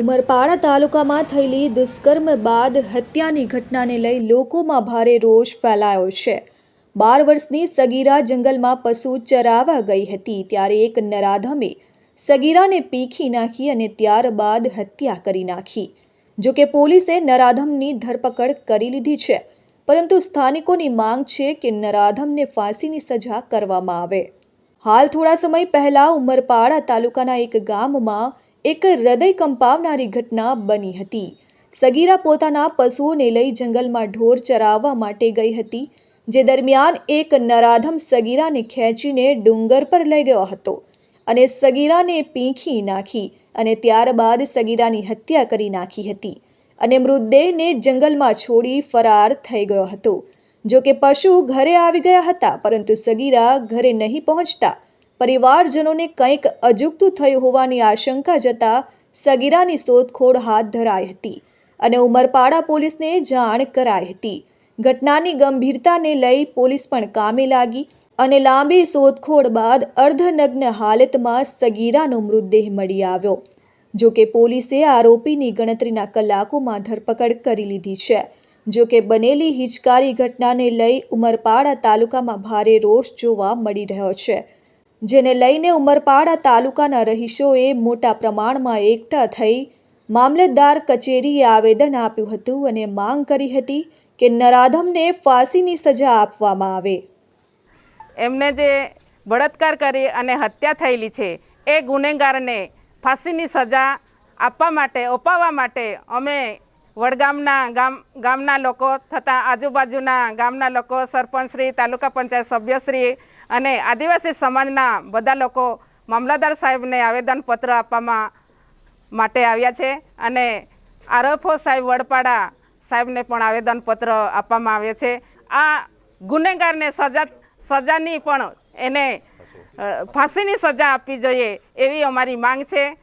ઉમરપાડા તાલુકામાં થયેલી દુષ્કર્મ બાદ હત્યાની ઘટનાને લઈ લોકોમાં ભારે રોષ ફેલાયો છે. બાર વર્ષની સગીરા જંગલમાં પશુ ચરાવા ગઈ હતી, ત્યારે એક નરાધમે સગીરાને પીખી નાખી અને ત્યારબાદ હત્યા કરી નાખી. જો કે પોલીસે નરાધમની ધરપકડ કરી લીધી છે, પરંતુ સ્થાનિકોની માંગ છે કે નરાધમને ફાંસીની સજા કરવામાં આવે. હાલ થોડા સમય પહેલાં ઉમરપાડા તાલુકાના એક ગામમાં એક હૃદય કંપાવનારી ઘટના બની હતી. સગીરા પોતાના પશુઓને લઈ જંગલમાં ઢોર ચરાવવા માટે ગઈ હતી, જે દરમિયાન એક નરાધમ સગીરાને ખેંચીને ડુંગર પર લઈ ગયો હતો અને સગીરાને પીંખી નાખી અને ત્યારબાદ સગીરાની હત્યા કરી નાખી હતી અને મૃતદેહને જંગલમાં છોડી ફરાર થઈ ગયો હતો. જો કે પશુ ઘરે આવી ગયા હતા, પરંતુ સગીરા ઘરે નહીં પહોંચતા પરિવારજનોને કંઈક અજુગતું થયું હોવાની આશંકા જતાં સગીરાની શોધખોળ હાથ ધરાઈ હતી અને ઉમરપાડા પોલીસને જાણ કરાઈ હતી. ઘટનાની ગંભીરતાને લઈ પોલીસ પણ કામે લાગી અને લાંબી શોધખોળ બાદ અર્ધનગ્ન હાલતમાં સગીરાનો મૃતદેહ મળી આવ્યો. જો કે પોલીસે આરોપીની ગણતરીના કલાકોમાં ધરપકડ કરી લીધી છે. જો કે બનેલી હિચકારી ઘટનાને લઈ ઉમરપાડા તાલુકામાં ભારે રોષ જોવા મળી રહ્યો છે. જેને લઈને ઉમરપાડા તાલુકાના રહીશોએ મોટા પ્રમાણમાં એકઠા થઈ મામલતદાર કચેરીએ આવેદન આપ્યું હતું અને માંગ કરી હતી કે નરાધમને ફાંસીની સજા આપવામાં આવે. એમને જે બળાત્કાર કરી અને હત્યા થયેલી છે, એ ગુનેગારને ફાંસીની સજા આપવા માટે, અપાવવા માટે અમે વડગામના ગામ, ગામના લોકો તથા આજુબાજુના ગામના લોકો સરપંચશ્રી તાલુકા પંચાયત સભ્યશ્રી અને આદિવાસી સમાજના બધા લોકો મામલતદાર સાહેબને આવેદનપત્ર આપવામાં માટે આવ્યા છે અને આરએફઓ સાહેબ વડપાડા સાહેબને પણ આવેદનપત્ર આપવામાં આવે છે. આ ગુનેગારને સજા, સજાની પણ એને ફાંસીની સજા આપવી જોઈએ એવી અમારી માંગ છે.